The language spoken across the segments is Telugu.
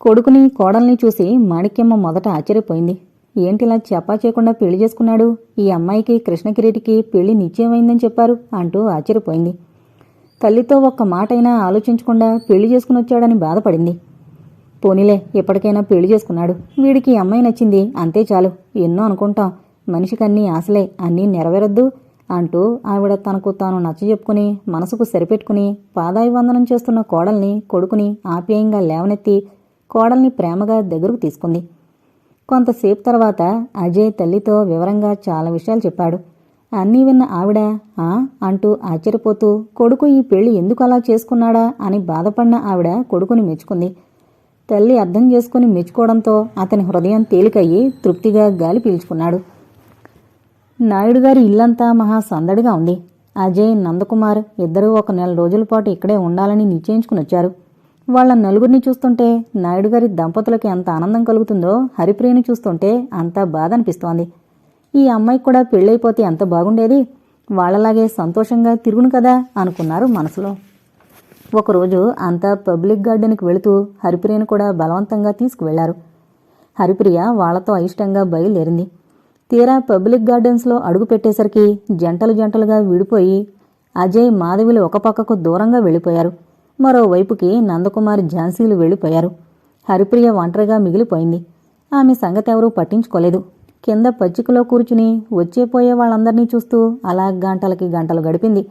కొడుకుని కోడల్ని చూసి మాణిక్యమ్మ మొదట ఆశ్చర్యపోయింది. ఏంటిలా చెప్పా చేయకుండా పెళ్ళి చేసుకున్నాడు? ఈ అమ్మాయికి కృష్ణకిరీటికి పెళ్ళి నిశ్చయమైందని చెప్పారు అంటూ ఆశ్చర్యపోయింది. తల్లితో ఒక్క మాటైనా ఆలోచించకుండా పెళ్ళి చేసుకుని వచ్చాడని బాధపడింది. పోనీలే ఎప్పటికైనా పెళ్ళి చేసుకున్నాడు. వీడికి ఈ అమ్మాయి నచ్చింది అంతే చాలు. ఎన్నో అనుకుంటాం. మనిషికన్నీ ఆశలే అన్నీ నెరవేరొద్దు అంటూ ఆవిడ తనకు తాను నచ్చజెప్పుకుని మనసుకు సరిపెట్టుకుని పాదాయి వందనం చేస్తున్న కోడల్ని కొడుకుని ఆప్యాయంగా లేవనెత్తి కోడల్ని ప్రేమగా దగ్గరకు తీసుకుంది. కొంతసేపు తర్వాత అజయ్ తల్లితో వివరంగా చాలా విషయాలు చెప్పాడు. అన్నీ విన్న ఆవిడ ఆ? అంటూ ఆశ్చర్యపోతూ కొడుకు ఈ పెళ్ళి ఎందుకు అలా చేసుకున్నాడా? అని బాధపడిన ఆవిడ కొడుకుని మెచ్చుకుంది. తల్లి అర్థం చేసుకుని మెచ్చుకోవడంతో అతని హృదయం తేలికయ్యి తృప్తిగా గాలి పీల్చుకున్నాడు. నాయుడు గారి ఇల్లంతా మహా సందడిగా ఉంది. అజయ్ నందకుమార్ ఇద్దరూ ఒక నెల రోజుల పాటు ఇక్కడే ఉండాలని నిశ్చయించుకుని వచ్చారు. వాళ్ళ నలుగురిని చూస్తుంటే నాయుడు గారి దంపతులకి ఎంత ఆనందం కలుగుతుందో హరిప్రియని చూస్తుంటే అంత బాధ అనిపిస్తోంది ఈ అమ్మాయికి కూడా పెళ్ళైపోతే ఎంత బాగుండేది? వాళ్ళలాగే సంతోషంగా తిరుగును కదా అనుకున్నారు మనసులో. ఒకరోజు అంతా పబ్లిక్ గార్డెన్కి వెళుతూ హరిప్రియను కూడా బలవంతంగా తీసుకువెళ్ళారు. హరిప్రియ వాళ్ళతో అయిష్టంగా బయలుదేరింది. తీరా పబ్లిక్ గార్డెన్స్లో అడుగు పెట్టేసరికి జంటలు జంటలుగా విడిపోయి అజయ్ మాధవిలు ఒక పక్కకు దూరంగా వెళ్ళిపోయారు. మరోవైపుకి నందకుమారి ఝాన్సీలు వెళ్ళిపోయారు. హరిప్రియ ఒంటరిగా మిగిలిపోయింది. ఆమె సంగతి ఎవరూ పట్టించుకోలేదు. కింద పచ్చికలో కూర్చుని వచ్చేపోయే వాళ్ళందర్నీ చూస్తూ అలా గంటలకి గంటలు గడిపింది.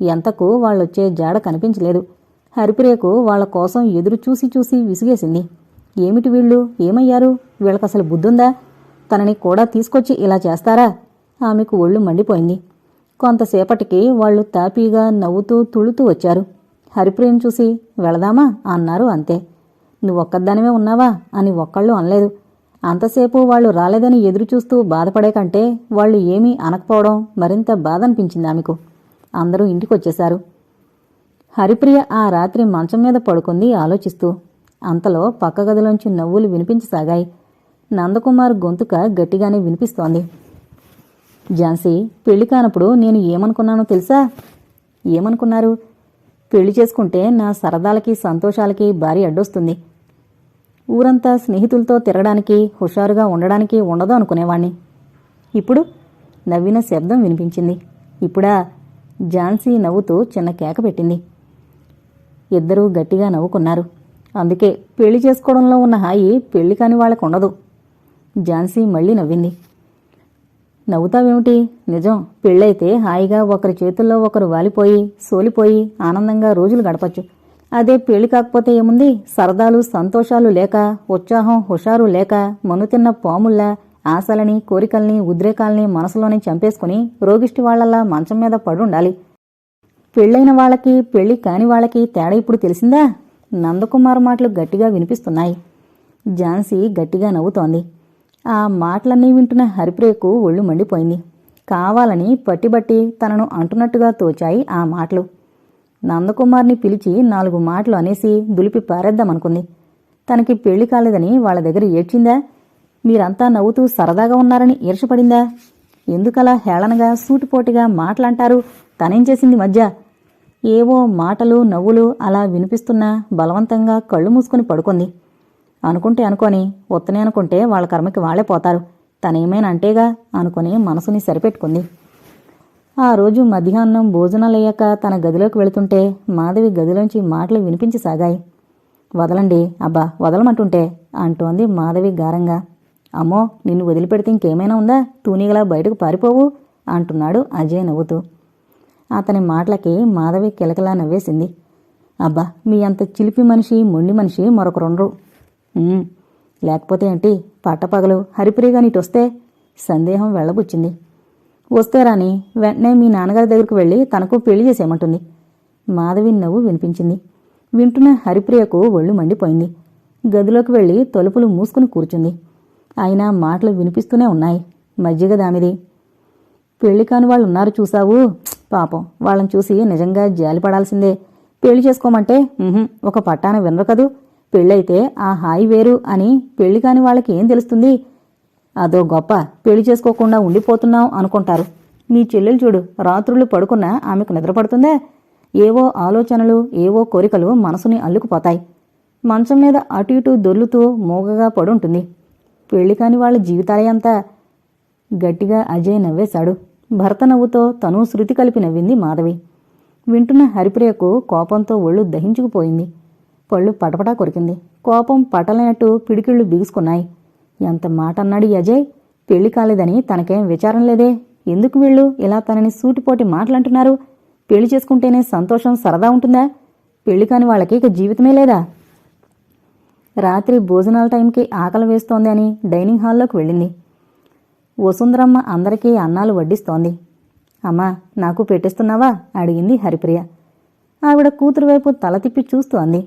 ఎంతకు వాళ్ళొచ్చే జాడ కనిపించలేదు. హరిప్రియకు వాళ్ళ కోసం ఎదురు చూసి చూసి విసిగేసింది. ఏమిటి వీళ్ళు? ఏమయ్యారు? వీళ్ళకసలు బుద్ధుందా? తనని కూడా తీసుకొచ్చి ఇలా చేస్తారా? ఆమెకు ఒళ్ళు మండిపోయింది. కొంతసేపటికి వాళ్ళు తాపీగా నవ్వుతూ తుళుతూ వచ్చారు. హరిప్రియను చూసి వెళదామా? అన్నారు అంతే. నువ్వొక్కదానివే ఉన్నావా? అని ఒక్కళ్ళు అనలేదు. అంతసేపు వాళ్ళు రాలేదని ఎదురుచూస్తూ బాధపడే కంటే వాళ్ళు ఏమీ అనకపోవడం మరింత బాధ అనిపించింది ఆమెకు. అందరూ ఇంటికొచ్చేశారు. హరిప్రియ ఆ రాత్రి మంచం మీద పడుకుంది ఆలోచిస్తూ. అంతలో పక్క గదిలోంచి నవ్వులు వినిపించసాగాయి. నందకుమార్ గొంతుక గట్టిగానే వినిపిస్తోంది. ఝాన్సీ పెళ్ళి కానప్పుడు నేను ఏమనుకున్నానో తెలుసా? ఏమనుకున్నారు? పెళ్ళి చేసుకుంటే నా సరదాలకి సంతోషాలకి భారీ అడ్డొస్తుంది. ఊరంతా స్నేహితులతో తిరగడానికి హుషారుగా ఉండడానికి ఉండదు అనుకునేవాణ్ణి. ఇప్పుడు నవ్విన శబ్దం వినిపించింది. ఇప్పుడా ఝాన్సీ నవ్వుతూ చిన్న కేక పెట్టింది. ఇద్దరూ గట్టిగా నవ్వుకున్నారు. అందుకే పెళ్ళి చేసుకోవడంలో ఉన్న హాయి పెళ్ళి కాని వాళ్ళకు ఉండదు ఝాన్సీ మళ్ళీ నవ్వింది. నవ్వుతావేమిటి? నిజం. పెళ్ళైతే హాయిగా ఒకరి చేతుల్లో ఒకరు వాలిపోయి సోలిపోయి ఆనందంగా రోజులు గడపచ్చు. అదే పెళ్ళి కాకపోతే ఏముంది? సరదాలు సంతోషాలు లేక ఉత్సాహం హుషారు లేక మనుతిన్న పాముల్లా ఆశలని కోరికల్ని ఉద్రేకాల్ని మనసులోనే చంపేసుకుని రోగిష్టి వాళ్ళలా మంచం మీద పడుండాలి. పెళ్ళైన వాళ్ళకి పెళ్ళి కాని వాళ్ళకి తేడా ఇప్పుడు తెలిసిందా? నందకుమార్ మాటలు గట్టిగా వినిపిస్తున్నాయి. ఝాన్సీ గట్టిగా నవ్వుతోంది. ఆ మాటలన్నీ వింటున్న హరిప్రియకు ఒళ్ళు మండిపోయింది. కావాలని పట్టిబట్టి తనను అంటున్నట్టుగా తోచాయి ఆ మాటలు. నందకుమార్ని పిలిచి నాలుగు మాటలు అనేసి దులిపి పారేద్దామనుకుంది. తనకి పెళ్ళి కాలేదని వాళ్ళ దగ్గర ఏడ్చిందా? మీరంతా నవ్వుతూ సరదాగా ఉన్నారని ఈర్షపడిందా? ఎందుకలా హేళనగా సూటిపోటిగా మాటలంటారు? తనేం చేసింది మధ్య? ఏవో మాటలు నవ్వులు అలా వినిపిస్తున్నా బలవంతంగా కళ్ళు మూసుకుని పడుకుంది. అనుకుంటే అనుకొని ఉత్తనే అనుకుంటే వాళ్ళ కర్మకి వాళ్ళే పోతారు. తనేమైనా అంటేగా అనుకుని మనసుని సరిపెట్టుకుంది. ఆ రోజు మధ్యాహ్నం భోజనాలయ్యాక తన గదిలోకి వెళుతుంటే మాధవి గదిలోంచి మాటలు వినిపించసాగాయి వదలండి అబ్బా వదలమంటుంటే అంటోంది మాధవి గారంగా. అమ్మో నిన్ను వదిలిపెడితే ఇంకేమైనా ఉందా? తూనీగలా బయటకు పారిపోవు అంటున్నాడు అజయ్ నవ్వుతూ. అతని మాటలకి మాధవి కిలకలా నవ్వేసింది. అబ్బా మీ అంత చిలిపి మనిషి మొండి మనిషి మరొకరుండ్రు. లేకపోతే ఏంటి? పట్టపగలు హరిప్రియగా నీటొస్తే సందేహం వెళ్ళబుచ్చింది. వస్తే రాని వెంటనే మీ నాన్నగారి దగ్గరకు వెళ్ళి తనకు పెళ్ళి చేసేయమంటుంది. మాధవి నవ్వు వినిపించింది. వింటున్న హరిప్రియకు ఒళ్ళు మండిపోయింది. గదిలోకి వెళ్ళి తలుపులు మూసుకుని కూర్చుంది. అయినా మాటలు వినిపిస్తూనే ఉన్నాయి. మజ్జిగ దామిది పెళ్ళి కాని వాళ్ళు ఉన్నారు చూసావు పాపం. వాళ్ళని చూసి నిజంగా జాలిపడాల్సిందే. పెళ్ళి చేసుకోమంటే ఒక పట్టాన వినరు కదూ? పెళ్ళైతే ఆ హాయి వేరు అని పెళ్ళి కాని వాళ్ళకి ఏం తెలుస్తుంది? అదో గొప్ప పెళ్ళి చేసుకోకుండా ఉండిపోతున్నాం అనుకుంటారు. మీ చెల్లెలు చూడు రాత్రులు పడుకున్నా ఆమెకు నిద్రపడుతుందా ఏవో ఆలోచనలు ఏవో కోరికలు మనసుని అల్లుకుపోతాయి. మంచం మీద అటు ఇటు దొర్లుతూ మూగగా పడుంటుంది. పెళ్ళి కాని వాళ్ళ జీవితాలయంతా గట్టిగా అజయ్ నవ్వేశాడు. భర్త నవ్వుతో తను శృతి కలిపి నవ్వింది మాధవి. వింటున్న హరిప్రియకు కోపంతో ఒళ్ళు దహించుకుపోయింది. పళ్ళు పటపటా కొరికింది. కోపం పటలైనట్టు పిడికిళ్ళు బిగుసుకున్నాయి. ఎంత మాట అన్నాడు ఈ అజయ్? పెళ్ళి కాలేదని తనకేం విచారం లేదే? ఎందుకు వీళ్ళు ఇలా తనని సూటిపోటి మాటలంటున్నారు? పెళ్ళి చేసుకుంటేనే సంతోషం సరదా ఉంటుందా? పెళ్ళి కాని వాళ్ళకి ఇక జీవితమే లేదా? రాత్రి భోజనాల టైంకి ఆకలి వేస్తోంది అని డైనింగ్ హాల్లోకి వెళ్ళింది. వసుంధరమ్మ అందరికీ అన్నాలు వడ్డిస్తోంది. అమ్మా నాకు పెట్టిస్తున్నావా? అడిగింది హరిప్రియ. ఆవిడ కూతురు వైపు తల తిప్పి చూస్తూ అంది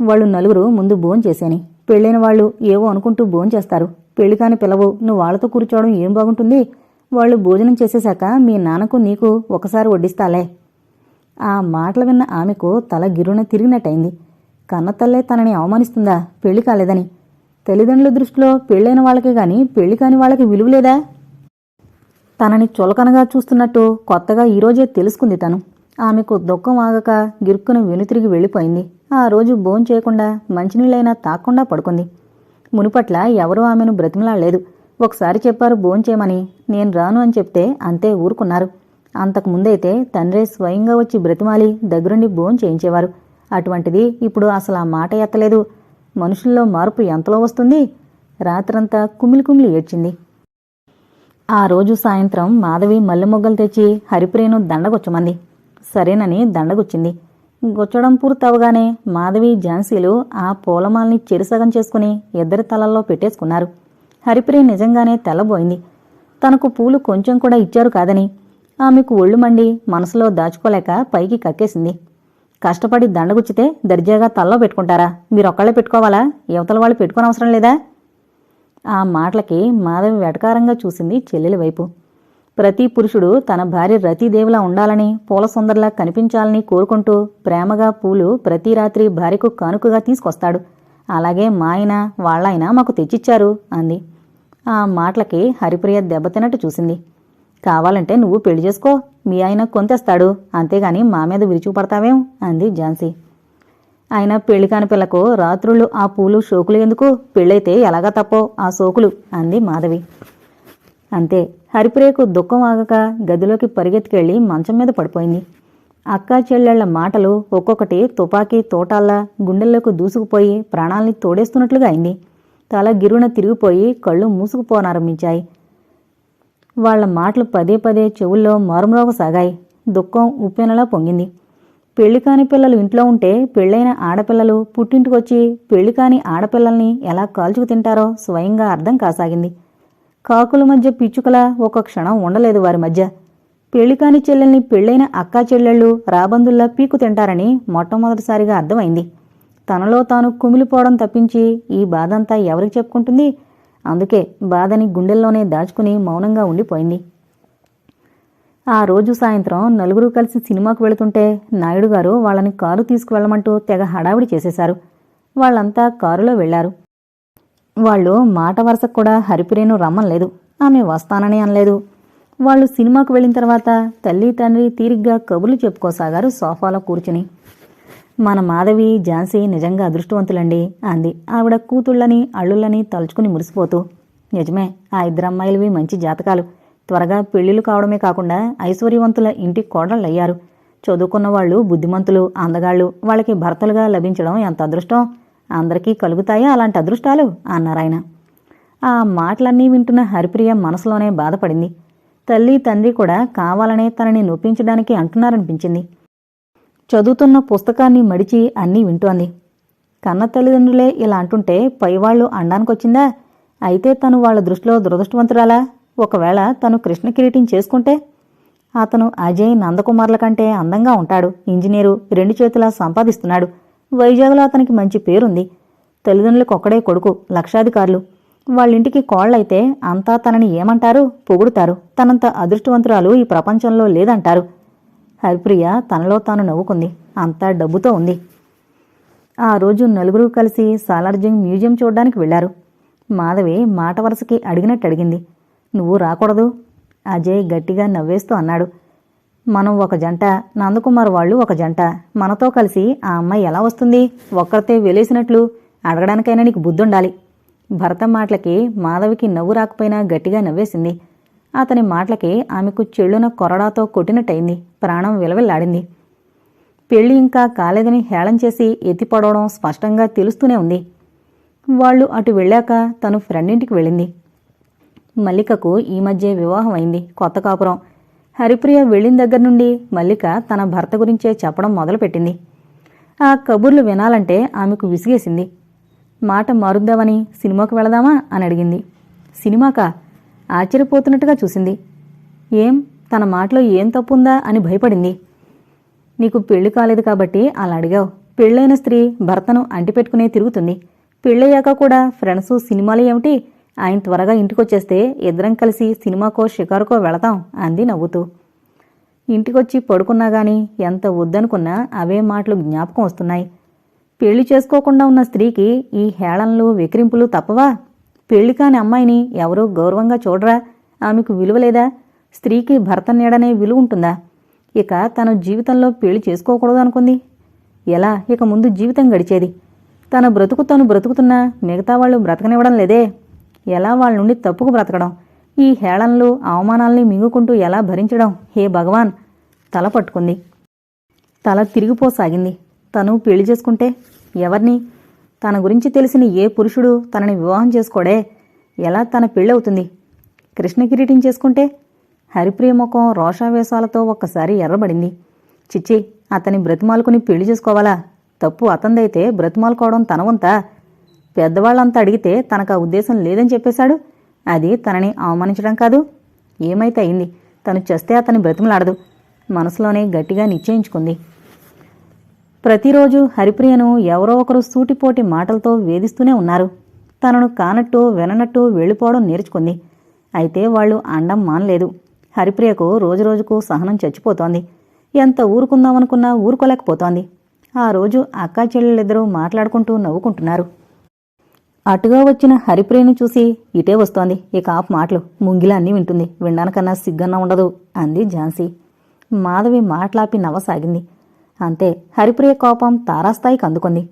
వాళ్ళు నలుగురు ముందు భోంచేశాని పెళ్ళైన వాళ్ళు ఏవో అనుకుంటూ భోంచేస్తారు పెళ్ళి కాని పిలవు నువ్వు వాళ్ళతో కూర్చోవడం ఏం బాగుంటుంది? వాళ్ళు భోజనం చేసేశాక మీ నాన్నకు నీకు ఒకసారి వడ్డిస్తాలే. ఆ మాటలు విన్న ఆమెకు తల గిరున తిరిగినట్టయింది. కన్నతల్లే తనని అవమానిస్తుందా? పెళ్ళి కాలేదని. తల్లిదండ్రుల దృష్టిలో పెళ్ళైన వాళ్ళకే గాని పెళ్ళి కాని వాళ్ళకి విలువ లేదా? తనని చులకనగా చూస్తున్నట్టు కొత్తగా ఈరోజే తెలుసుకుంది తను. ఆమెకు దుఃఖం ఆగక గిరుక్కున వెనుతిరిగి వెళ్ళిపోయింది. ఆ రోజు భోంచేయకుండా మంచినీళ్ళైనా తాకుండా పడుకుంది. మునుపట్ల ఎవరూ ఆమెను బ్రతిమలాడలేదు. ఒకసారి చెప్పారు భోంచేయమని నేను రాను అని చెప్తే అంతే ఊరుకున్నారు. అంతకు ముందైతే తండ్రే స్వయంగా వచ్చి బ్రతిమాలి దగ్గరుండి భోంచేయించేవారు అటువంటిది ఇప్పుడు అసలు ఆ మాట ఎత్తలేదు. మనుషుల్లో మార్పు ఎంతలో వస్తుంది? రాత్రంతా కుమిలి కుమిలి ఏడ్చింది. ఆ రోజు సాయంత్రం మాధవి మల్లె మొగ్గలు తెచ్చి హరిప్రియను దండగొచ్చమంది. సరేనని దండగొచ్చింది. గుచ్చడం పూర్తవగానే మాధవి ఝాన్సీలు ఆ పూలమాల్ని చెరుసగం చేసుకుని ఇద్దరి తలల్లో పెట్టేసుకున్నారు. హరిప్రియ నిజంగానే తెల్లబోయింది. తనకు పూలు కొంచెం కూడా ఇచ్చారు కాదని ఆమెకు ఒళ్ళు మండి మనసులో దాచుకోలేక పైకి కక్కేసింది. కష్టపడి దండగుచ్చితే దర్జాగా తల్లో పెట్టుకుంటారా? మీరొక్కళ్ళే పెట్టుకోవాలా? యువతల వాళ్ళు పెట్టుకోనవసరం లేదా? ఆ మాటలకి మాధవి వెటకారంగా చూసింది చెల్లెలి వైపు. ప్రతి పురుషుడు తన భార్య రతీదేవిలా ఉండాలని పూలసుందరిలా కనిపించాలని కోరుకుంటూ ప్రేమగా పూలు ప్రతి రాత్రి భార్యకు కానుకగా తీసుకొస్తాడు. అలాగే మా ఆయన వాళ్ళాయన మాకు తెచ్చిచ్చారు అంది. ఆ మాటలకి హరిప్రియ దెబ్బతిన్నట్టు చూసింది. కావాలంటే నువ్వు పెళ్ళి చేసుకో మీ ఆయన కొంతేస్తాడు అంతేగాని మా మీద విరుచుకుపడతావేం అంది ఝాన్సీ. ఆయన పెళ్ళి కాని పిల్లకు రాత్రుళ్ళు ఆ పూలు షోకులు ఎందుకు? పెళ్ళైతే ఎలాగా తప్పో ఆ సోకులు అంది మాధవి. అంతే. హరిప్రియకు దుఃఖం ఆగక గదిలోకి పరిగెత్తుకెళ్ళి మంచం మీద పడిపోయింది. అక్కా చెల్లెళ్ళ మాటలు ఒక్కొక్కటి తుపాకీ తోటాల్లా గుండెల్లోకి దూసుకుపోయి ప్రాణాల్ని తోడేస్తున్నట్లుగా అయింది. తల గిరున తిరిగిపోయి కళ్ళు మూసుకుపోనారంభించాయి. వాళ్ళ మాటలు పదే పదే చెవుల్లో మారుమ్రోగసాగాయి దుఃఖం ఉప్పెనలా పొంగింది. పెళ్ళి కాని పిల్లలు ఇంట్లో ఉంటే పెళ్ళైన ఆడపిల్లలు పుట్టింటికొచ్చి పెళ్ళి కాని ఆడపిల్లల్ని ఎలా కాల్చుకు తింటారో స్వయంగా అర్థం కాసాగింది. కాకుల మధ్య పిచ్చుకల ఒక క్షణం ఉండలేదు వారి మధ్య. పెళ్ళికాని చెల్లెల్ని పెళ్ళైన అక్కా చెల్లెళ్ళు రాబందుల్లా పీకు తింటారని మొట్టమొదటిసారిగా అర్థమైంది. తనలో తాను కుమిలిపోవడం తప్పించి ఈ బాధంతా ఎవరికి చెప్పుకుంటుంది? అందుకే బాధని గుండెల్లోనే దాచుకుని మౌనంగా ఉండిపోయింది. ఆ రోజు సాయంత్రం నలుగురు కలిసి సినిమాకు వెళుతుంటే నాయుడు గారు వాళ్ళని కారు తీసుకువెళ్ళమంటూ తెగ హడావిడి చేసేశారు. వాళ్ళంతా కారులో వెళ్ళారు. వాళ్ళు మాట వరుసకు కూడా హరిప్రియను రమ్మనలేదు. ఆమె వస్తానని అనలేదు. వాళ్ళు సినిమాకు వెళ్ళిన తర్వాత తల్లి తండ్రి తీరిగ్గా కబుర్లు చెప్పుకోసాగారు సోఫాలో కూర్చుని. మన మాధవి ఝాన్సీ నిజంగా అదృష్టవంతులండి అంది. ఆవిడ కూతుళ్ళని అల్లుళ్ళని తలుచుకుని మురిసిపోతూ. నిజమే ఆ ఇద్దరు అమ్మాయిలవి మంచి జాతకాలు. త్వరగా పెళ్ళిళ్ళు కావడమే కాకుండా ఐశ్వర్యవంతుల ఇంటి కోడళ్ళయ్యారు. చదువుకున్న వాళ్ళు బుద్ధిమంతులు అందగాళ్ళు వాళ్ళకి భర్తలుగా లభించడం ఎంత అదృష్టం? అందరికీ కలుగుతాయా అలాంటి అదృష్టాలు? అన్నారాయన ఆ మాటలన్నీ వింటున్న హరిప్రియ మనసులోనే బాధపడింది. తల్లి తండ్రి కూడా కావాలనే తనని నొప్పించడానికి అంటున్నారనిపించింది. చదువుతున్న పుస్తకాన్ని మడిచి అన్నీ వింటోంది. కన్న తల్లిదండ్రులే ఇలా అంటుంటే పైవాళ్ళు అండానికొచ్చిందా? అయితే తను వాళ్ళ దృష్టిలో దురదృష్టవంతురాలా? ఒకవేళ తను కృష్ణ కిరీటం చేసుకుంటే? అతను అజయ్ నందకుమార్ల కంటే అందంగా ఉంటాడు. ఇంజనీరు రెండు చేతులా సంపాదిస్తున్నాడు. వైజాగ్లో అతనికి మంచి పేరుంది. తల్లిదండ్రులకు ఒక్కడే కొడుకు లక్షాధికారులు. వాళ్ళింటికి కోళ్ళైతే అంతా తనని ఏమంటారు? పొగుడుతారు. తనంత అదృష్టవంతురాలు ఈ ప్రపంచంలో లేదంటారు. హరిప్రియ తనలో తాను నవ్వుకుంది. అంతా డబ్బుతో ఉంది. ఆ రోజు నలుగురు కలిసి సాలార్జింగ్ మ్యూజియం చూడడానికి వెళ్ళారు మాధవి మాట వరుసకి అడిగినట్టు అడిగింది. నువ్వు రాకూడదు. అజయ్ గట్టిగా నవ్వేస్తూ అన్నాడు. మనం ఒక జంట నందకుమార్ వాళ్ళు ఒక జంట. మనతో కలిసి ఆ అమ్మాయి ఎలా వస్తుంది? ఒక్కరితే వెలేసినట్లు అడగడానికైనా నీకు బుద్ధుండాలి. భరత మాటలకి మాధవికి నవ్వు రాకపోయినా గట్టిగా నవ్వేసింది. అతని మాటలకి ఆమెకు చెళ్ళున కొరడాతో కొట్టినట్టయింది. ప్రాణం విలవిల్లాడింది. పెళ్ళి ఇంకా కాలేదని హేళం చేసి ఎత్తిపడవడం స్పష్టంగా తెలుస్తూనే ఉంది. వాళ్ళు అటు వెళ్ళాక తను ఫ్రెండ్ ఇంటికి వెళ్ళింది. మల్లికకు ఈ మధ్య వివాహం అయింది కొత్త కాపురం. హరిప్రియ వెళ్ళిన దగ్గర నుండి మల్లిక తన భర్త గురించే చెప్పడం మొదలుపెట్టింది. ఆ కబుర్లు వినాలంటే ఆమెకు విసిగేసింది. మాట మారుద్దామని సినిమాకు వెళదామా అని అడిగింది. సినిమాకా? ఆశ్చర్యపోతున్నట్టుగా చూసింది. ఏం? తన మాటలో ఏం తప్పుందా అని భయపడింది. నీకు పెళ్ళి కాలేదు కాబట్టి అలా అడిగావు. పెళ్ళైన స్త్రీ భర్తను అంటిపెట్టుకునే తిరుగుతుంది. పెళ్ళయ్యాక కూడా ఫ్రెండ్స్ సినిమాలు ఏమిటి? ఆయన త్వరగా ఇంటికొచ్చేస్తే ఇద్దరం కలిసి సినిమాకో షికారుకో వెళతాం అంది నవ్వుతూ. ఇంటికొచ్చి పడుకున్నా గాని ఎంత వద్దనుకున్నా అవే మాటలు జ్ఞాపకం వస్తున్నాయి. పెళ్ళి చేసుకోకుండా ఉన్న స్త్రీకి ఈ హేళనలు వికరింపులు తప్పవా? పెళ్ళి కాని అమ్మాయిని ఎవరూ గౌరవంగా చూడరా? ఆమెకు విలువ లేదా? స్త్రీకి భర్త నీడనే విలువ ఉంటుందా? ఇక తన జీవితంలో పెళ్ళి చేసుకోకూడదు అనుకుంది. ఎలా? ఇక ముందు జీవితం గడిచేది. తన బ్రతుకు తను బ్రతుకుతున్నా మిగతా వాళ్ళు బ్రతకనివ్వడం లేదే. ఎలా వాళ్ళ నుండి తప్పుకు బ్రతకడం? ఈ హేళనలు అవమానాల్ని మింగుకుంటూ ఎలా భరించడం? హే భగవాన్! తల పట్టుకుంది. తల తిరిగిపోసాగింది. తను పెళ్ళి చేసుకుంటే ఎవరిని? తన గురించి తెలిసిన ఏ పురుషుడు తనని వివాహం చేసుకోడే? ఎలా తన పెళ్ళవుతుంది కృష్ణ కిరీటం చేసుకుంటే హరిప్రియ ముఖం రోషావేశాలతో ఒక్కసారి ఎర్రబడింది. చిచ్చి అతని బ్రతిమాలుకుని పెళ్ళి చేసుకోవాలా? తప్పు అతందైతే బ్రతిమాలుకోవడం తన వంతా? పెద్దవాళ్ళంతా అడిగితే తనకు ఆ ఉద్దేశం లేదని చెప్పేశాడు. అది తనని అవమానించడం కాదు. ఏమైతే అయింది? తను చేస్తే అతని బ్రతిమలాడదు. మనసులోనే గట్టిగా నిశ్చయించుకుంది. ప్రతిరోజు హరిప్రియను ఎవరో ఒకరు సూటిపోటి మాటలతో వేధిస్తూనే ఉన్నారు. తనను కానట్టు విననట్టు వెళ్ళిపోవడం నేర్చుకుంది. అయితే వాళ్ళు అండం మానలేదు. హరిప్రియకు రోజురోజుకు సహనం చచ్చిపోతోంది. ఎంత ఊరుకుందామనుకున్నా ఊరుకోలేకపోతోంది. ఆ రోజు అక్కా చెల్లెళ్ళిద్దరూ మాట్లాడుకుంటూ నవ్వుకుంటున్నారు. అటుగా వచ్చిన హరిప్రియను చూసి ఇటే వస్తోంది. ఇక ఆపు మాటలు. ముంగిలా అన్నీ వింటుంది. వినడానికన్నా సిగ్గన్నా ఉండదు అంది ఝాన్సీ. మాధవి మాట్లాపి నవ్వసాగింది. అంతే. హరిప్రియ కోపం తారాస్థాయికి అందుకుంది.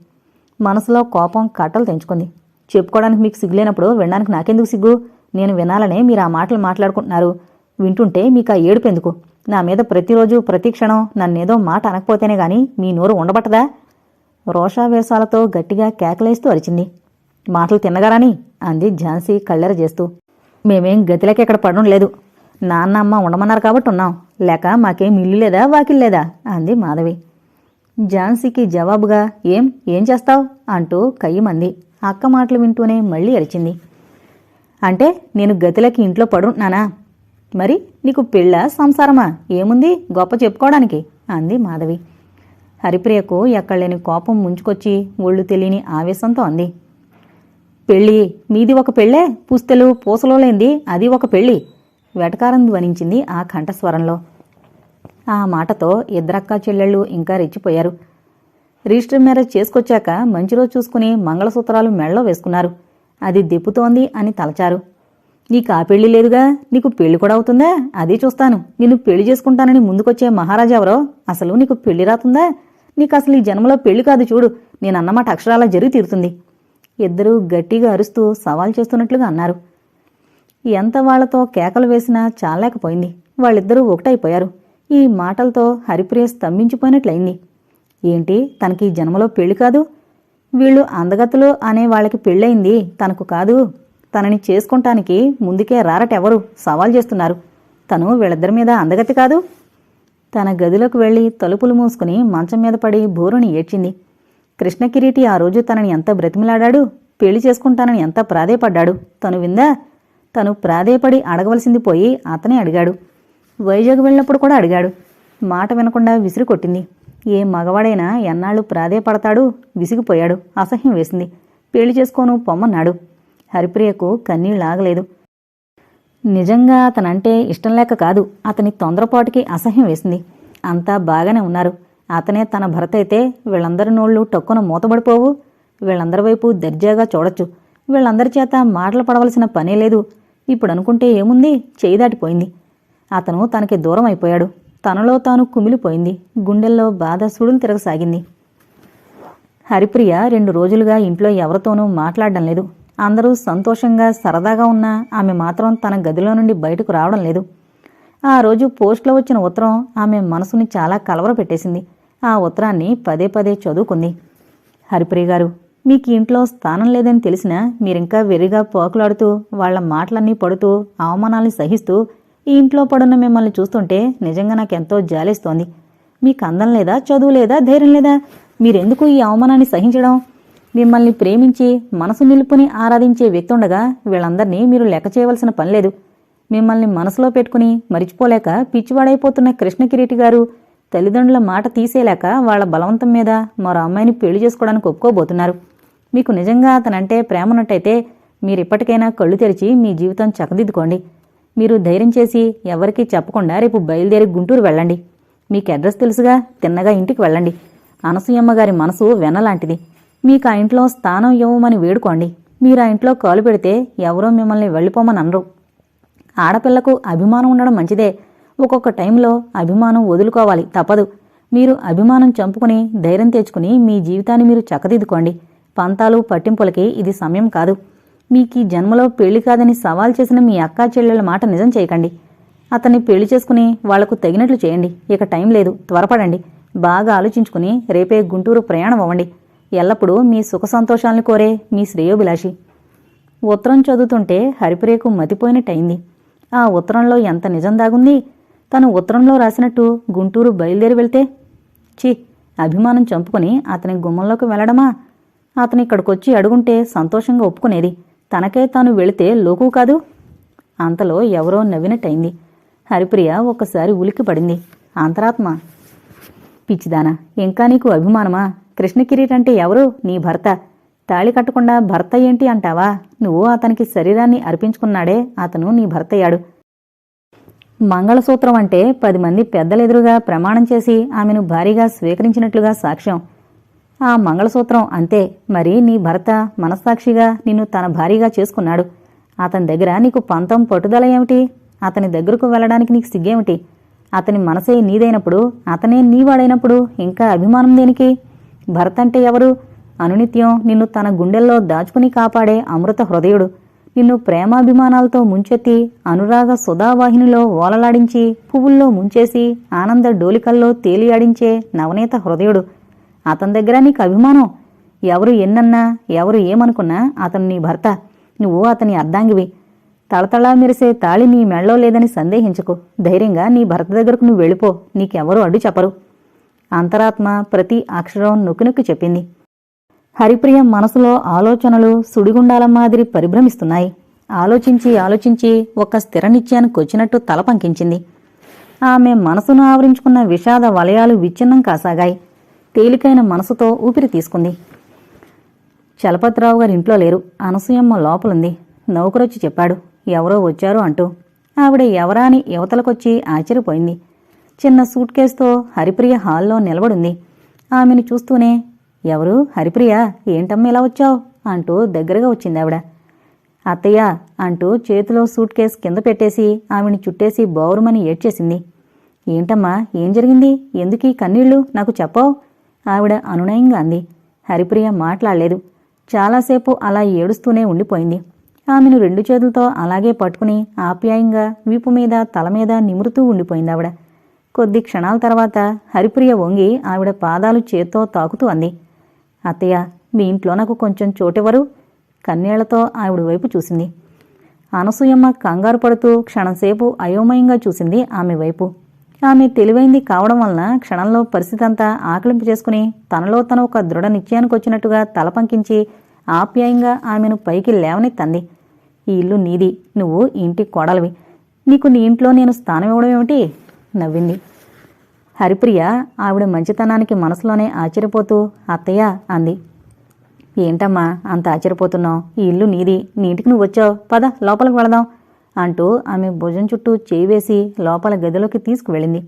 మనసులో కోపం కట్టలు తెంచుకుంది. చెప్పుకోవడానికి మీకు సిగ్గులేనప్పుడు వినడానికి నాకెందుకు సిగ్గు? నేను వినాలనే మీరు ఆ మాటలు మాట్లాడుకుంటున్నారు. వింటుంటే మీకు ఆ ఏడుపు ఎందుకు? నా మీద ప్రతిరోజు ప్రతి క్షణం నన్నేదో మాట అనకపోతేనే గాని మీ నోరు ఉండబట్టదా? రోషావేశాలతో గట్టిగా కేకలేస్తూ అరిచింది. మాటలు తిన్నగారాని అంది ఝాన్సీ కళ్ళెర చేస్తూ. మేమేం గతిలోకి ఎక్కడ పడడం లేదు. నాన్న అమ్మ ఉండమన్నారు కాబట్టి ఉన్నాం. లేక మాకేం ఇల్లు లేదా వాకిల్ లేదా? అంది మాధవి. ఝాన్సీకి జవాబుగా ఏం ఏం చేస్తావు? అంటూ కయ్యమంది అక్క మాటలు వింటూనే మళ్ళీ అరిచింది. అంటే నేను గతిలకి ఇంట్లో పడుంటున్నానా మరి నీకు పెళ్ళ సంసారమా? ఏముంది? గొప్ప చెప్పుకోవడానికి? అంది మాధవి. హరిప్రియకు ఎక్కడలేని కోపం ముంచుకొచ్చి ఒళ్ళు తెలియని ఆవేశంతో అంది. పెళ్ళి. మీది ఒక పెళ్ళే? పుస్తెలు పూసలో లేంది. అది ఒక పెళ్ళి. వెటకారం ధ్వనించింది ఆ కంఠస్వరంలో. ఆ మాటతో ఇద్దరక్కా చెల్లెళ్ళు ఇంకా రెచ్చిపోయారు. రిజిస్టర్ మ్యారేజ్ చేసుకొచ్చాక మంచి రోజు చూసుకుని మంగళసూత్రాలు మెళ్ళలో వేసుకున్నారు. అది దెప్పుతోంది అని తలచారు. నీకు ఆ పెళ్ళి లేదుగా? నీకు పెళ్ళి కూడా అవుతుందా? అది చూస్తాను. నిన్ను పెళ్ళి చేసుకుంటానని ముందుకొచ్చే మహారాజా ఎవరో? అసలు నీకు పెళ్ళి రాతుందా? నీకు అసలు ఈ జన్మలో పెళ్ళి కాదు చూడు. నేను అన్నమాట జరిగి తీరుతుంది. ఇద్దరూ గట్టిగా అరుస్తూ సవాల్ చేస్తున్నట్లుగా అన్నారు. ఎంత వాళ్ళతో కేకలు వేసినా చాలేకపోయింది వాళ్ళిద్దరూ ఒకటైపోయారు. ఈ మాటలతో హరిప్రియ స్తంభించిపోయినట్లయింది. ఏంటి? తనకి జన్మలో పెళ్ళి కాదు? వీళ్ళు అందగతులు అనే వాళ్ళకి పెళ్ళయింది తనకు కాదు. తనని చేసుకుంటానికి ముందుకే రారటెవరు? సవాల్ చేస్తున్నారు. తను వీళ్ళిద్దరి మీద అందగతి కాదు? తన గదిలోకి వెళ్ళి తలుపులు మూసుకుని మంచం మీద పడి బోరుని ఏడ్చింది. కృష్ణకిరీటి ఆ రోజు తనని ఎంత బ్రతిమిలాడాడు? పెళ్ళి చేసుకుంటానని ఎంత ప్రాధేయపడ్డాడు? తను విందా? తను ప్రాధేయపడి అడగవలసింది పోయి అతనే అడిగాడు. వైజాగ్ వెళ్ళినప్పుడు కూడా అడిగాడు. మాట వినకుండా విసిరి కొట్టింది. ఏ మగవాడైనా ఎన్నాళ్ళు ప్రాధేయపడతాడు? విసిగిపోయాడు. అసహ్యం వేసింది. పెళ్ళి చేసుకోను పొమ్మన్నాడు. హరిప్రియకు కన్నీళ్ళాగలేదు నిజంగా అతనంటే ఇష్టం లేక కాదు. అతని తొందరపాటుకి అసహ్యం వేసింది. అంతా బాగానే ఉన్నారు. అతనే తన భర్త అయితే వీళ్ళందరి నోళ్ళు టొక్కున మూతబడిపోవు. వీళ్ళందరి వైపు దర్జాగా చూడొచ్చు. వీళ్ళందరి చేత మాటలు పడవలసిన పనే లేదు. ఇప్పుడు అనుకుంటే ఏముంది? చేయి దాటిపోయింది. అతను తనకి దూరం అయిపోయాడు. తనలో తాను కుమిలిపోయింది. గుండెల్లో బాధ సుడులు తిరగసాగింది. హరిప్రియ రెండు రోజులుగా ఇంట్లో ఎవరితోనూ మాట్లాడడం లేదు. అందరూ సంతోషంగా సరదాగా ఉన్నా ఆమె మాత్రం తన గదిలో నుండి బయటకు రావడం లేదు. ఆ రోజు పోస్ట్లో వచ్చిన ఉత్తరం ఆమె మనసుని చాలా కలవరపెట్టేసింది. ఆ ఉత్తరాన్ని పదే పదే చదువుకుంది. హరిప్రియ గారు మీకు ఇంట్లో స్థానం లేదని తెలిసినా మీరింకా వెర్రిగా పోకులాడుతూ వాళ్ళ మాటలన్నీ పడుతూ అవమానాల్ని సహిస్తూ ఈ ఇంట్లో పడున్న మిమ్మల్ని చూస్తుంటే నిజంగా నాకెంతో జాలేస్తోంది. మీకు అందం లేదా చదువు లేదా ధైర్యం లేదా? మీరెందుకు ఈ అవమానాన్ని సహించడం? మిమ్మల్ని ప్రేమించి మనసు నిలుపుని ఆరాధించే వ్యక్తి ఉండగా వీళ్ళందరినీ మీరు లెక్క చేయవలసిన పని లేదు. మిమ్మల్ని మనసులో పెట్టుకుని మరిచిపోలేక పిచ్చివాడైపోతున్న కృష్ణకిరీటి గారు తల్లిదండ్రుల మాట తీసేలేక వాళ్ళ బలవంతం మీద మరో అమ్మాయిని పెళ్ళి చేసుకోవడానికి ఒప్పుకోబోతున్నారు. మీకు నిజంగా అతనంటే ప్రేమనట్టయితే మీరు ఇప్పటికైనా కళ్ళు తెరిచి మీ జీవితం చక్కదిద్దుకోండి. మీరు ధైర్యం చేసి ఎవరికీ చెప్పకుండా రేపు బయలుదేరి గుంటూరు వెళ్ళండి. మీకు అడ్రస్ తెలుసుగా తిన్నగా ఇంటికి వెళ్ళండి. అనసూయమ్మ గారి మనసు వెనలాంటిది మీకు ఆ ఇంట్లో స్థానం ఇవ్వమని వేడుకోండి. మీరు ఆ ఇంట్లో కాలు పెడితే ఎవరో మిమ్మల్ని వెళ్ళిపోమని అనరు. ఆడపిల్లకు అభిమానం ఉండడం మంచిదే. ఒక్కొక్క టైంలో అభిమానం వదులుకోవాలి తప్పదు. మీరు అభిమానం చంపుకుని ధైర్యం తెచ్చుకుని మీ జీవితాన్ని మీరు చక్కదిద్దుకోండి. పంతాలు పట్టింపులకి ఇది సమయం కాదు. మీకు ఈ జన్మలో పెళ్ళి కాదని సవాల్ చేసిన మీ అక్కా చెల్లెల మాట నిజం చేయకండి. అతన్ని పెళ్ళి చేసుకుని వాళ్ళకు తగినట్లు చేయండి. ఇక టైం లేదు. త్వరపడండి. బాగా ఆలోచించుకుని రేపే గుంటూరు ప్రయాణం అవ్వండి. ఎల్లప్పుడూ మీ సుఖ సంతోషాలను కోరే మీ శ్రేయోభిలాషి. ఉత్తరం చదువుతుంటే హరిప్రియకు మతిపోయినట్టయింది. ఆ ఉత్తరంలో ఎంత నిజం దాగుంది? తను ఉత్తరంలో రాసినట్టు గుంటూరు బయలుదేరి వెళ్తే ఛీ అభిమానం చంపుకొని అతని గుమ్మంలోకి వెళ్ళడమా? అతని ఇక్కడికొచ్చి అడుగుంటే సంతోషంగా ఒప్పుకునేది తనకే తాను వెళితే లోకు కాదు. అంతలో ఎవరో నవ్వినట్టయింది. హరిప్రియ ఒక్కసారి ఉలిక్కి పడింది. అంతరాత్మ. పిచ్చిదానా ఇంకా నీకు అభిమానమా? కృష్ణకిరీటంటే ఎవరు? నీ భర్త. తాళి కట్టకుండా భర్త ఏంటి అంటావా? నువ్వు అతనికి శరీరాన్ని అర్పించుకున్నాడే అతను నీ భర్తయ్యాడు. మంగళసూత్రం అంటే పది మంది పెద్దలెదురుగా ప్రమాణం చేసి ఆమెను భారీగా స్వీకరించినట్లుగా సాక్ష్యం. ఆ మంగళసూత్రం అంతే. మరి నీ భర్త మనస్సాక్షిగా నిన్ను తన భారీగా చేసుకున్నాడు. అతని దగ్గర నీకు పంతం పట్టుదల ఏమిటి? అతని దగ్గరకు వెళ్ళడానికి నీకు సిగ్గేమిటి? అతని మనసే నీదైనప్పుడు అతనే నీవాడైనప్పుడు ఇంకా అభిమానం దేనికి? భర్త అంటే ఎవరు? అనునిత్యం నిన్ను తన గుండెల్లో దాచుకుని కాపాడే అమృత హృదయుడు. నిన్ను ప్రేమాభిమానాలతో ముంచెత్తి అనురాగ సుధావాహినిలో ఓలలాడించి పువ్వుల్లో ముంచేసి ఆనంద డోలికల్లో తేలియాడించే నవనీత హృదయుడు. అతని దగ్గర నీకు అభిమానం. ఎవరు ఎన్నన్నా ఎవరు ఏమనుకున్నా అతను నీ భర్త. నువ్వు అతని అర్ధాంగివి. తళతళా మెరిసే తాళి నీ మెళ్ళో లేదని సందేహించకు. ధైర్యంగా నీ భర్త దగ్గరకు నువ్వు వెళ్ళిపో. నీకెవరూ అడ్డు చెప్పరు. అంతరాత్మ ప్రతి అక్షరం నొక్కి నొక్కి చెప్పింది. హరిప్రియ మనసులో ఆలోచనలు సుడిగుండాల మాదిరి పరిభ్రమిస్తున్నాయి. ఆలోచించి ఆలోచించి ఒక స్థిర నిశ్చయానికి వచ్చినట్టు తల పంకించింది. ఆమె మనసును ఆవరించుకున్న విషాద వలయాలు విచ్ఛిన్నం కాసాగాయి. తేలికైన మనసుతో ఊపిరి తీసుకుంది. చలపతిరావు గారి ఇంట్లో లేరు. అనసూయమ్మ లోపలుంది. నౌకరొచ్చి చెప్పాడు. ఎవరో వచ్చారు అంటూ. ఆవిడ ఎవరా అని యువతలకొచ్చి ఆశ్చర్యపోయింది. చిన్న సూట్ కేసుతో హరిప్రియ హాల్లో నిలబడుంది. ఆమెను చూస్తూనే ఎవరు? హరిప్రియ ఏంటమ్మ ఇలా వచ్చావు? అంటూ దగ్గరగా వచ్చింది ఆవిడ. అత్తయ్య అంటూ చేతిలో సూట్ కేసు కింద పెట్టేసి ఆమెని చుట్టేసి బౌరుమని ఏడ్చేసింది. ఏంటమ్మా ఏం జరిగింది? ఎందుకీ కన్నీళ్ళు నాకు చెప్పవు? ఆవిడ అనునయంగా అంది. హరిప్రియ మాట్లాడలేదు. చాలాసేపు అలా ఏడుస్తూనే ఉండిపోయింది. ఆమెను రెండు చేతులతో అలాగే పట్టుకుని ఆప్యాయంగా వీపు మీద తల మీద నిమురుతూ ఉండిపోయింది ఆవిడ. కొద్ది క్షణాల తర్వాత హరిప్రియ వంగి ఆవిడ పాదాలు చేత్తో తాకుతూ అంది. అత్తయ్య మీ ఇంట్లో నాకు కొంచెం చోటెవరు కన్నీళ్ళతో ఆవిడ వైపు చూసింది. అనసూయమ్మ కంగారు పడుతూ క్షణంసేపు అయోమయంగా చూసింది ఆమె వైపు. ఆమె తెలివైంది కావడం వలన క్షణంలో పరిస్థితి అంతా ఆకలింపు చేసుకుని తనలో తన ఒక దృఢ నిశ్చయానికి వచ్చినట్టుగా తల పంకించి ఆప్యాయంగా ఆమెను పైకి లేవనెత్తంది. ఈ ఇల్లు నీది. నువ్వు ఇంటి కోడలివి. నీకు నీ ఇంట్లో నేను స్థానం ఇవ్వడం ఏమిటి? నవ్వింది. హరిప్రియ ఆవిడ మంచితనానికి మనసులోనే ఆశ్చర్యపోతూ అత్తయ్య అంది. ఏంటమ్మా అంత ఆశ్చర్యపోతున్నావు? ఈ ఇల్లు నీది. నీటికి నువ్వు వచ్చావు. పద లోపలికి వెళదాం అంటూ ఆమె భుజం చుట్టూ చేయి వేసి లోపల గదిలోకి తీసుకువెళ్ళింది.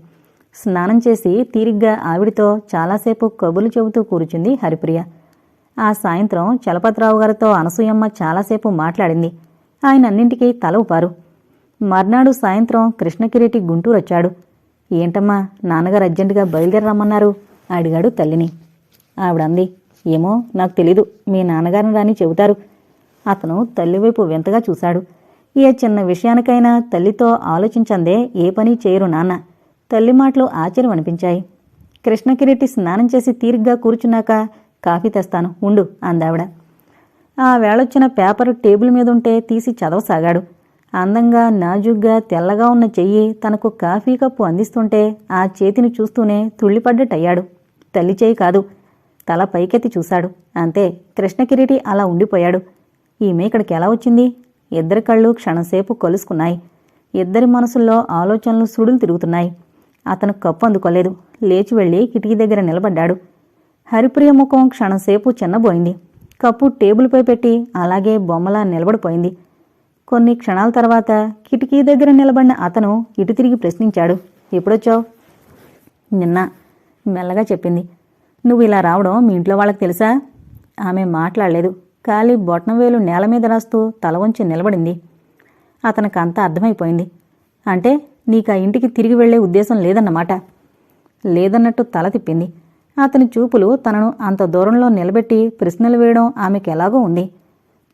స్నానం చేసి తీరిగ్గా ఆవిడితో చాలాసేపు కబుర్లు చెబుతూ కూర్చుంది హరిప్రియ. ఆ సాయంత్రం చలపతిరావు గారితో అనసూయమ్మ చాలాసేపు మాట్లాడింది. ఆయన అన్నింటికీ తల ఊపారు. మర్నాడు సాయంత్రం కృష్ణకిరీటి గుంటూరు వచ్చాడు ఏంటమ్మా నాన్నగారు అర్జెంటుగా బయలుదేరి రమ్మన్నారు అడిగాడు తల్లిని. ఆవిడంది ఏమో నాకు తెలీదు మీ నాన్నగారిని రాని చెబుతారు. అతను తల్లివైపు వింతగా చూశాడు. ఏ చిన్న విషయానికైనా తల్లితో ఆలోచించందే ఏ పని చేయరు నాన్న. తల్లి మాటలు ఆశ్చర్యం అనిపించాయి. కృష్ణకిరీటి స్నానం చేసి తీరిగ్గా కూర్చున్నాక కాఫీ తెస్తాను ఉండు అందావిడ. ఆ వేళొచ్చిన పేపర్ టేబుల్ మీద ఉంటే తీసి చదవసాగాడు. అందంగా నాజుగ్గా తెల్లగా ఉన్న చెయ్యి తనకు కాఫీ కప్పు అందిస్తుంటే ఆ చేతిని చూస్తూనే తుళ్ళిపడ్డట్టయ్యాడు. తల్లి చేయి కాదు తల పైకెత్తి చూశాడు. అంతే కృష్ణకిరీటి అలా ఉండిపోయాడు. ఈమె ఇక్కడికి ఎలా వచ్చింది? ఇద్దరి కళ్ళు క్షణంసేపు కొలుసుకున్నాయి. ఇద్దరి మనసుల్లో ఆలోచనలు సుడులు తిరుగుతున్నాయి. అతను కప్పు అందుకోలేదు. లేచి వెళ్ళి కిటికీ దగ్గర నిలబడ్డాడు. హరిప్రియ ముఖం క్షణంసేపు చిన్నబోయింది. కప్పు టేబుల్పై పెట్టి అలాగే బొమ్మలా నిలబడిపోయింది. కొన్ని క్షణాల తర్వాత కిటికీ దగ్గర నిలబడిన అతను ఇటు తిరిగి ప్రశ్నించాడు. ఎప్పుడొచ్చావు? నిన్న మెల్లగా చెప్పింది. నువ్వు ఇలా రావడం మీ ఇంట్లో వాళ్ళకి తెలుసా? ఆమె మాట్లాడలేదు. ఖాళీ బొట్నవేలు నేల మీద రాస్తూ తల వంచి నిలబడింది. అతనికంతా అర్థమైపోయింది. అంటే నీకు ఆ ఇంటికి తిరిగి వెళ్ళే ఉద్దేశం లేదన్నమాట. లేదన్నట్టు తల తిప్పింది. అతని చూపులు తనను అంత దూరంలో నిలబెట్టి ప్రశ్నలు వేయడం ఆమెకు ఎలాగో ఉంది.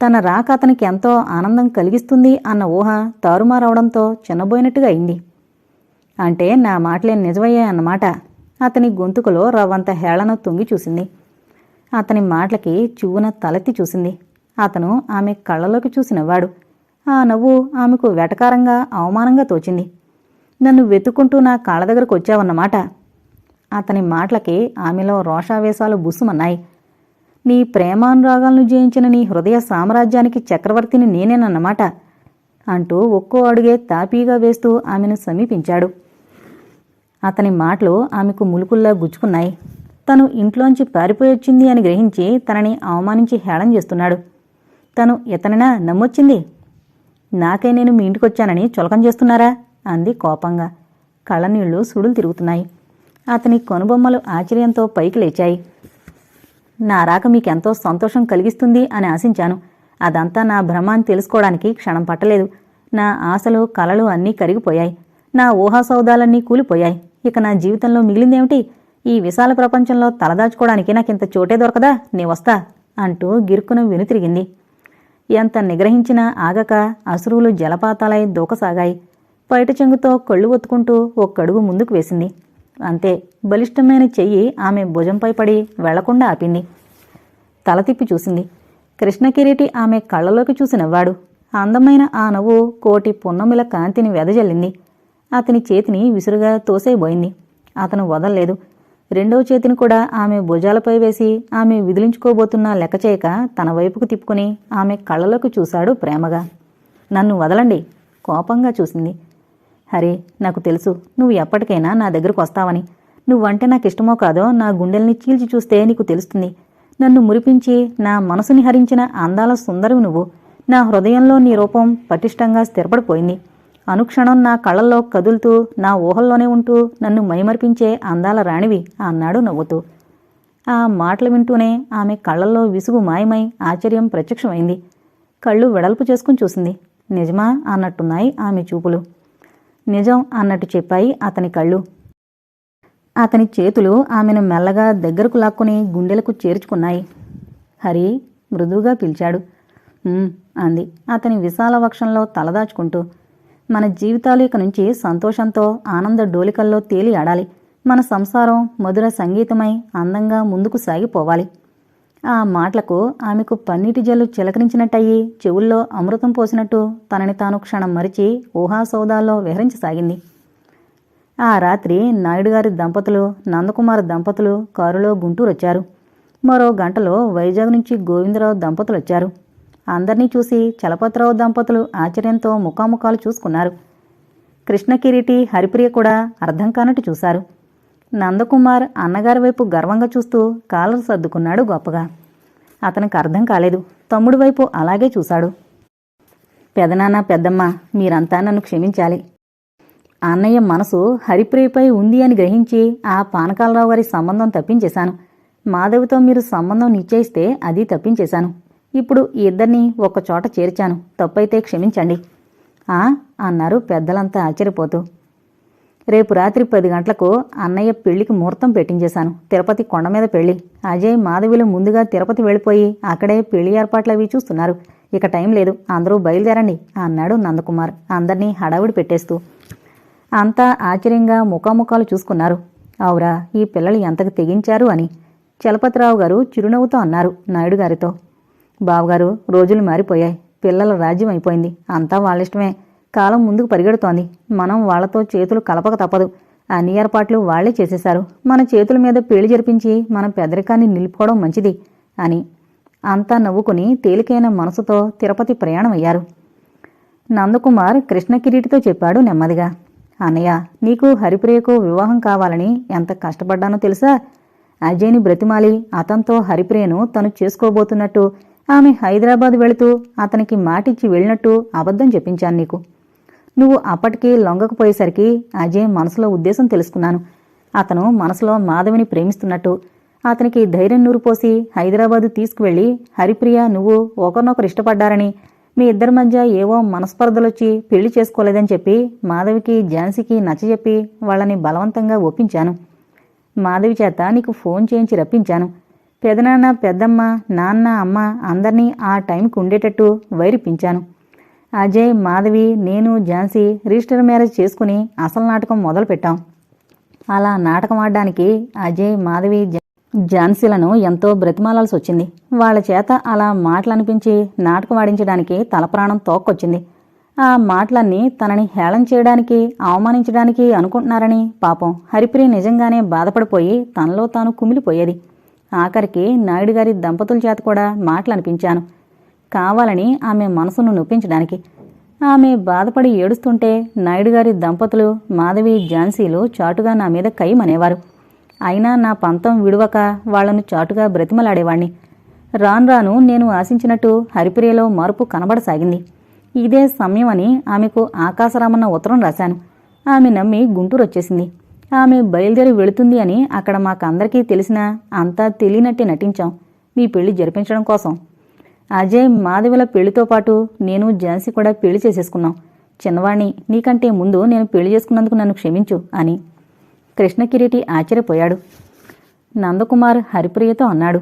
తన రాక అతనికి ఎంతో ఆనందం కలిగిస్తుంది అన్న ఊహ తారుమారవడంతో చిన్నబోయినట్టుగా అయింది. అంటే నా మాటలే నిజమయ్యాయన్నమాట అతని గొంతుకులో రవ్వంత హేళన తొంగి చూసింది. అతని మాటలకి చువ్వున తలెత్తి చూసింది. అతను ఆమె కళ్ళలోకి చూసినవాడు ఆ నవ్వు ఆమెకు వెటకారంగా అవమానంగా తోచింది. నన్ను వెతుక్కుంటూ నా కాళ్ళ దగ్గరకు వచ్చావన్నమాట. అతని మాటలకి ఆమెలో రోషావేశాలు బుసుమన్నాయి నీ ప్రేమానురాగాలను జయించిన నీ హృదయ సామ్రాజ్యానికి చక్రవర్తిని నేనేనన్నమాట అంటూ ఒక్కో అడుగే తాపీగా వేస్తూ ఆమెను సమీపించాడు. అతని మాటలు ఆమెకు ములుకుల్లా గుచ్చుకున్నాయి. తను ఇంట్లోంచి పారిపోయొచ్చింది అని గ్రహించి తనని అవమానించి హేళం చేస్తున్నాడు. తను ఇతనినా నమ్మొచ్చింది? నాకే నేను మీ ఇంటికొచ్చానని చులకం చేస్తున్నారా? అంది కోపంగా. కళ్ళనీళ్ళు సుడులు తిరుగుతున్నాయి. అతని కొనుబొమ్మలు ఆశ్చర్యంతో పైకి లేచాయి. నా రాక మీకెంతో సంతోషం కలిగిస్తుంది అని ఆశించాను. అదంతా నా భ్రమ అని తెలుసుకోవడానికి క్షణం పట్టలేదు. నా ఆశలు కలలు అన్నీ కరిగిపోయాయి. నా ఊహా సౌదాలన్నీ కూలిపోయాయి. ఇక నా జీవితంలో మిగిలిందేమిటి? ఈ విశాల ప్రపంచంలో తలదాచుకోవడానికి నాకింత చోటే దొరకదా? నీ వస్తా అంటూ గిరుక్కున వెనుతిరిగింది. ఎంత నిగ్రహించినా ఆగక అసురువులు జలపాతాలై దూకసాగాయి. పైట చెంగుతో కళ్ళు ఒత్తుకుంటూ ఒక్కడుగు ముందుకు వేసింది. అంతే. బలిష్టమైన చెయ్యి ఆమె భుజంపై పడి వెళ్ళకుండా ఆపింది. తల తిప్పి చూసింది. కృష్ణకిరీటి ఆమె కళ్ళలోకి చూసి నవ్వాడు. అందమైన ఆ నవ్వు కోటి పున్నమిల కాంతిని వెదజల్లింది. అతని చేతిని విసురుగా తోసేయబోయింది అతను వదల్లేదు. రెండో చేతిని కూడా ఆమె భుజాలపై వేసి ఆమె విదిలించుకోబోతున్న లెక్క చేయక తన వైపుకు తిప్పుకుని ఆమె కళ్ళలోకి చూశాడు ప్రేమగా. నన్ను వదలండి. కోపంగా చూసింది. హరే నాకు తెలుసు. నువ్వు ఎప్పటికైనా నా దగ్గరకు వస్తావని. నువ్వంటే నాకు ఇష్టమో కాదో నా గుండెల్ని చీల్చి చూస్తే నీకు తెలుస్తుంది. నన్ను మురిపించి నా మనసుని హరించిన అందాల సుందరివి నువ్వు. నా హృదయంలో నీ రూపం పటిష్టంగా స్థిరపడిపోయింది. అనుక్షణం నా కళ్ళల్లో కదులుతూ నా ఊహల్లోనే ఉంటూ నన్ను మైమర్పించే అందాల రాణివి అన్నాడు నవ్వుతూ. ఆ మాటలు వింటూనే ఆమె కళ్ళల్లో విసుగు మాయమై ఆశ్చర్యం ప్రత్యక్షమైంది. కళ్ళు వెడల్పు చేసుకుని చూసింది. నిజమా అన్నట్టున్నాయి ఆమె చూపులు. నిజం అన్నట్టు చెప్పాయి అతని కళ్ళు. అతని చేతులు ఆమెను మెల్లగా దగ్గరకు లాక్కుని గుండెలకు చేర్చుకున్నాయి. హరి మృదువుగా పిలిచాడు. అంది. అతని విశాల వక్షంలో తలదాచుకుంటూ మన జీవితాలు ఇక నుంచి సంతోషంతో ఆనంద డోలికల్లో తేలి ఆడాలి. మన సంసారం మధుర సంగీతమై అందంగా ముందుకు సాగిపోవాలి. ఆ మాటలకు ఆమెకు పన్నీటి జల్లు చిలకరించినట్టయి చెవుల్లో అమృతం పోసినట్టు తనని తాను క్షణం మరిచి ఊహాసౌదాల్లో విహరించసాగింది. ఆ రాత్రి నాయుడుగారి దంపతులు నందకుమార్ దంపతులు కారులో గుంటూరు వచ్చారు మరో గంటలో వైజాగ్ నుంచి గోవిందరావు దంపతులు వచ్చారు అందర్నీ చూసి చలపతిరావు దంపతులు ఆశ్చర్యంతో ముఖాముఖాలు చూసుకున్నారు. కృష్ణకిరీటి హరిప్రియ కూడా అర్థం కానట్టు చూశారు. నందకుమార్ అన్నగారి వైపు గర్వంగా చూస్తూ కాలర్ సర్దుకున్నాడు గొప్పగా. అతనికి అర్థం కాలేదు. తమ్ముడి వైపు అలాగే చూశాడు. పెదనాన్న పెద్దమ్మ మీరంతా నన్ను క్షమించాలి. అన్నయ్య మనసు హరిప్రియపై ఉంది అని గ్రహించి ఆ పానకాలరావు గారి సంబంధం తప్పించేశాను. మాధవితో మీరు సంబంధం నిశ్చయిస్తే అది తప్పించేశాను. ఇప్పుడు ఈ ఇద్దరిని చోట చేర్చాను. తప్పైతే క్షమించండి. ఆ? అన్నారు పెద్దలంతా ఆశ్చర్యపోతూ. రేపు రాత్రి పది గంటలకు అన్నయ్య పెళ్ళికి ముహూర్తం పెట్టించేశాను. తిరుపతి కొండ మీద పెళ్ళి. అజయ్ మాధవిలు ముందుగా తిరుపతి వెళ్ళిపోయి అక్కడే పెళ్ళి ఏర్పాట్లు అవి చూస్తున్నారు. ఇక టైం లేదు. అందరూ బయలుదేరండి అన్నాడు నందకుమార్ అందర్నీ హడావుడి పెట్టేస్తూ. అంతా ఆశ్చర్యంగా ముఖాముఖాలు చూసుకున్నారు. అవురా ఈ పిల్లలు ఎంతకు తెగించారు అని చలపతిరావు గారు చిరునవ్వుతో అన్నారు నాయుడు గారితో. బావగారు రోజులు మారిపోయాయి. పిల్లల రాజ్యం అయిపోయింది. అంతా వాళ్ళిష్టమే. కాలం ముందుకు పరిగెడుతోంది. మనం వాళ్ళతో చేతులు కలపక తప్పదు. అన్ని ఏర్పాట్లు వాళ్ళే చేసేశారు. మన చేతుల మీద పెళ్ళి జరిపించి మన పెదరికాన్ని నిలుపుకోవడం మంచిది అని అంతా నవ్వుకుని తేలికైన మనసుతో తిరుపతి ప్రయాణమయ్యారు. నందకుమార్ కృష్ణకిరీటితో చెప్పాడు నెమ్మదిగా అన్నయ్య నీకు హరిప్రియకు వివాహం కావాలని ఎంత కష్టపడ్డానో తెలుసా? అజయ్ని బ్రతిమాలి అతనితో హరిప్రియను తను చేసుకోబోతున్నట్టు ఆమె హైదరాబాద్ వెళుతూ అతనికి మాటిచ్చి వెళ్ళినట్టు అబద్ధం చెప్పించాను నీకు. నువ్వు అప్పటికి లొంగకపోయేసరికి అజయ్ మనసులో ఉద్దేశం తెలుసుకున్నాను. అతను మనసులో మాధవిని ప్రేమిస్తున్నట్టు. అతనికి ధైర్యం నూరుపోసి హైదరాబాదు తీసుకువెళ్ళి హరిప్రియ నువ్వు ఒకరినొకరు ఇష్టపడ్డారని. మీ ఇద్దరి మధ్య ఏవో మనస్పర్ధలొచ్చి పెళ్ళి చేసుకోలేదని చెప్పి మాధవికి ఝాన్సీకి నచ్చజెప్పి వాళ్ళని బలవంతంగా ఒప్పించాను. మాధవి చేత నీకు ఫోన్ చేయించి రప్పించాను. పెదనాన్న పెద్దమ్మ నాన్న అమ్మ అందర్నీ ఆ టైంకి ఉండేటట్టు వైరిపించాను అజయ్ మాధవి నేను ఝాన్సీ రిజిస్టర్ మ్యారేజ్ చేసుకుని అసలు నాటకం మొదలుపెట్టాం. అలా నాటకం ఆడడానికి అజయ్ మాధవి ఝాన్సీలను ఎంతో బ్రతిమాలాల్సి వచ్చింది. వాళ్ళ చేత అలా మాటలనిపించి నాటకం ఆడించడానికి తలప్రాణం తోక్కొచ్చింది. ఆ మాటలన్నీ తనని హేళన చేయడానికి అవమానించడానికి అనుకుంటున్నారని పాపం హరిప్రియ నిజంగానే బాధపడిపోయి తనలో తాను కుమిలిపోయేది. ఆఖరికి నాయుడు గారి దంపతుల చేత కూడా మాటలనిపించాను. కావాలని ఆమె మనసును నొప్పించడానికి. ఆమె బాధపడి ఏడుస్తుంటే నాయుడు గారి దంపతులు మాధవి ఝాన్సీలు చాటుగా నా మీద కయ్యమనేవారు అయినా నా పంతం విడువక వాళ్ళను చాటుగా బ్రతిమలాడేవాణ్ణి. రాను రాను నేను ఆశించినట్టు హరిప్రియలో మార్పు కనబడసాగింది. ఇదే సమయం అని ఆమెకు ఆకాశరామన్న ఉత్తరం రాశాను. ఆమె నమ్మి గుంటూరు వచ్చేసింది ఆమె బయలుదేరి వెళుతుంది అని అక్కడ మాకందరికీ తెలిసినా అంతా తెలియనట్టే నటించాం. మీ పెళ్ళి జరిపించడం కోసం. అజయ్ మాధవిల పెళ్ళితో పాటు నేను ఝాన్సీ కూడా పెళ్ళి చేసేసుకున్నాం. చిన్నవాణ్ణి నీకంటే ముందు నేను పెళ్ళి చేసుకున్నందుకు నన్ను క్షమించు అని. కృష్ణకిరీటి ఆశ్చర్యపోయాడు. నందకుమార్ హరిప్రియతో అన్నాడు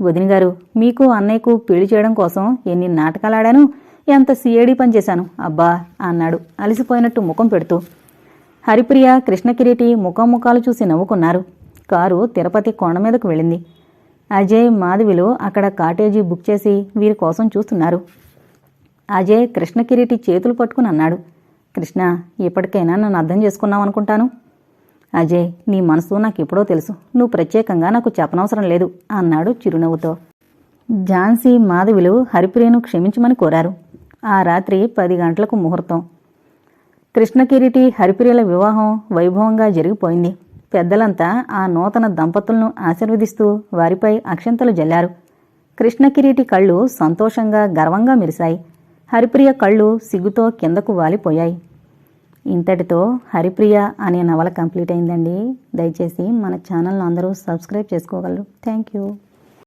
వదిన గారు మీకు అన్నయ్యకు పెళ్ళి చేయడం కోసం ఎన్ని నాటకాలాడాను? ఎంత సిఐడి పనిచేశాను అబ్బా! అన్నాడు అలసిపోయినట్టు ముఖం పెడుతూ. హరిప్రియ కృష్ణకిరీటి ముఖాముఖాలు చూసి నవ్వుకున్నారు. కారు తిరుపతి కొండ మీదకు వెళ్ళింది. అజయ్ మాధవిలు అక్కడ కాటేజీ బుక్ చేసి వీరి కోసం చూస్తున్నారు. అజయ్ కృష్ణకిరీటి చేతులు పట్టుకుని అన్నాడు. కృష్ణ ఇప్పటికైనా నన్ను అర్థం చేసుకున్నావు అనుకుంటాను? అజయ్ నీ మనసు నాకు ఎప్పుడో తెలుసు. నువ్వు ప్రత్యేకంగా నాకు చెప్పనవసరం లేదు అన్నాడు చిరునవ్వుతో. ఝాన్సీ మాధవిలు హరిప్రియను క్షమించమని కోరారు. ఆ రాత్రి పది గంటలకు ముహూర్తం. కృష్ణకిరీటి హరిప్రియల వివాహం వైభవంగా జరిగిపోయింది. పెద్దలంతా ఆ నూతన దంపతులను ఆశీర్వదిస్తూ వారిపై అక్షంతలు జల్లారు. కృష్ణకిరీటి కళ్ళు సంతోషంగా గర్వంగా మెరిశాయి. హరిప్రియ కళ్ళు సిగ్గుతో కిందకు వాలిపోయాయి. ఇంతటితో హరిప్రియ అనే నవల కంప్లీట్ అయిందండి. దయచేసి మన ఛానల్ను అందరూ సబ్స్క్రైబ్ చేసుకోగలరు. Thank you.